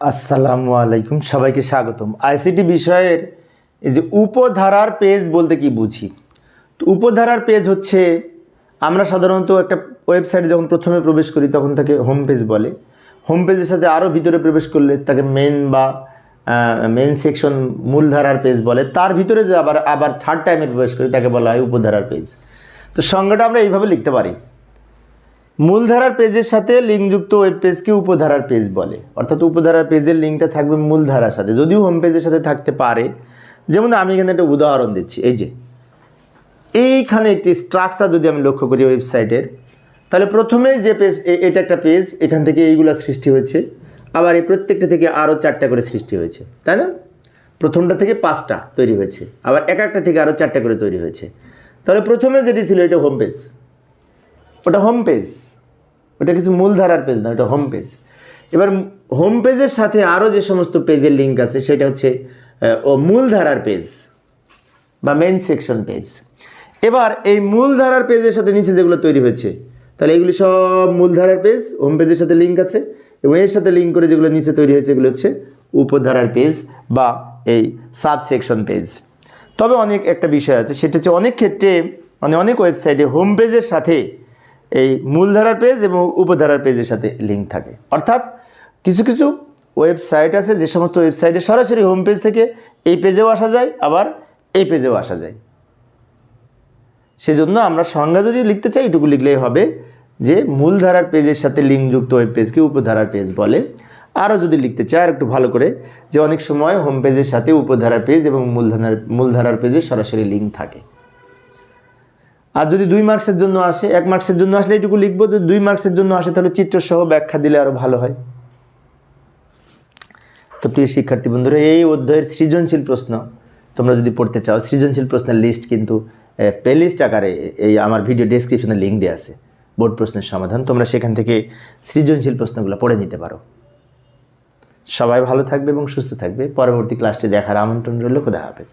আসসালামু আলাইকুম, সবাইকে স্বাগতম। আইসিটি বিষয়ের এই যে উপধারার পেজ বলতে কি বুঝি? তো উপধারার পেজ হচ্ছে, আমরা সাধারণত একটা ওয়েবসাইটে যখন প্রথমে প্রবেশ করি, তখন তাকে হোম পেজ বলে। হোম পেজের সাথে আরও ভিতরে প্রবেশ করলে তাকে মেন বা মেন সেকশন মূলধারার পেজ বলে। তার ভিতরে যে আবার আবার থার্ড টাইমে প্রবেশ করি, তাকে বলা হয় উপধারার পেজ তো সংজ্ঞাটা আমরা এইভাবে লিখতে পারি। মূলধারার পেজের সাথে লিঙ্কযুক্ত ওয়েব পেজকে উপধারার পেজ বলে। অর্থাৎ উপধারার পেজের লিঙ্কটা থাকবে মূলধারার সাথে, যদিও হোম পেজের সাথে থাকতে পারে। যেমন আমি এখানে একটা উদাহরণ দিচ্ছি, এই যে, এইখানে একটি স্ট্রাকচার যদি আমি লক্ষ্য করি ওয়েবসাইটের, তাহলে প্রথমে যে পেজ এটা একটা পেজ এখান থেকে এইগুলো সৃষ্টি হয়েছে, আবার এই প্রত্যেকটা থেকে আরও চারটা করে সৃষ্টি হয়েছে, তাই না? প্রথমটা থেকে পাঁচটা তৈরি হয়েছে, আবার এক একটা থেকে আরও চারটা করে তৈরি হয়েছে। তাহলে প্রথমে যেটি ছিল এটা হোম পেজ ওটা হোম পেজ ওটা কিছু মূলধারার পেজ না, ওটা হোম পেজ এবার হোম পেজের সাথে আরও যে সমস্ত পেজের লিঙ্ক আছে, সেটা হচ্ছে ও মূলধারার পেজ বা মেন সেকশন পেজ এবার এই মূলধারার পেজের সাথে নিচে যেগুলো তৈরি হয়েছে, তাহলে এগুলি সব মূলধারার পেজ হোম পেজের সাথে লিঙ্ক আছে, এবং এর সাথে লিঙ্ক করে যেগুলো নিচে তৈরি হয়েছে, এগুলো হচ্ছে উপধারার পেজ বা এই সাব সেকশন পেজ তবে অনেক একটা বিষয় আছে, সেটা হচ্ছে অনেক ক্ষেত্রে মানে অনেক ওয়েবসাইটে হোম পেজের সাথে এই মূলধারার পেজ এবং উপধারার পেজের সাথে লিঙ্ক থাকে। অর্থাৎ কিছু কিছু ওয়েবসাইট আছে, যে সমস্ত ওয়েবসাইটে সরাসরি হোম পেজ থেকে এই পেজেও আসা যায়, আবার এই পেজেও আসা যায়। সেজন্য আমরা সংজ্ঞা যদি লিখতে চাই, এটুকু লিখলেই হবে যে মূলধারার পেজের সাথে লিঙ্কযুক্ত ওয়েব পেজকে উপধারার পেজ বলে। আরও যদি লিখতে চাই আর একটু ভালো করে, যে অনেক সময় হোম পেজের সাথে উপধারার পেজ এবং মূলধারার মূলধারার পেজে সরাসরি লিঙ্ক থাকে। আর যদি দুই মার্কসের জন্য আসে, এক মার্কসের জন্য আসলে এইটুকু লিখব, যদি দুই মার্কসের জন্য আসে, তাহলে চিত্রসহ ব্যাখ্যা দিলে আরও ভালো হয়। তো প্রিয় শিক্ষার্থী বন্ধুরা, এই অধ্যায়ের সৃজনশীল প্রশ্ন তোমরা যদি পড়তে চাও, সৃজনশীল প্রশ্নের লিস্ট কিন্তু প্লেলিস্ট আকারে এই আমার ভিডিও ডেসক্রিপশনে লিঙ্ক দেওয়া আছে। বোর্ড প্রশ্নের সমাধান তোমরা সেখান থেকে সৃজনশীল প্রশ্নগুলো পড়ে নিতে পারো। সবাই ভালো থাকবে এবং সুস্থ থাকবে। পরবর্তী ক্লাসটি দেখার আমন্ত্রণ রইল। খোদা হাফেজ।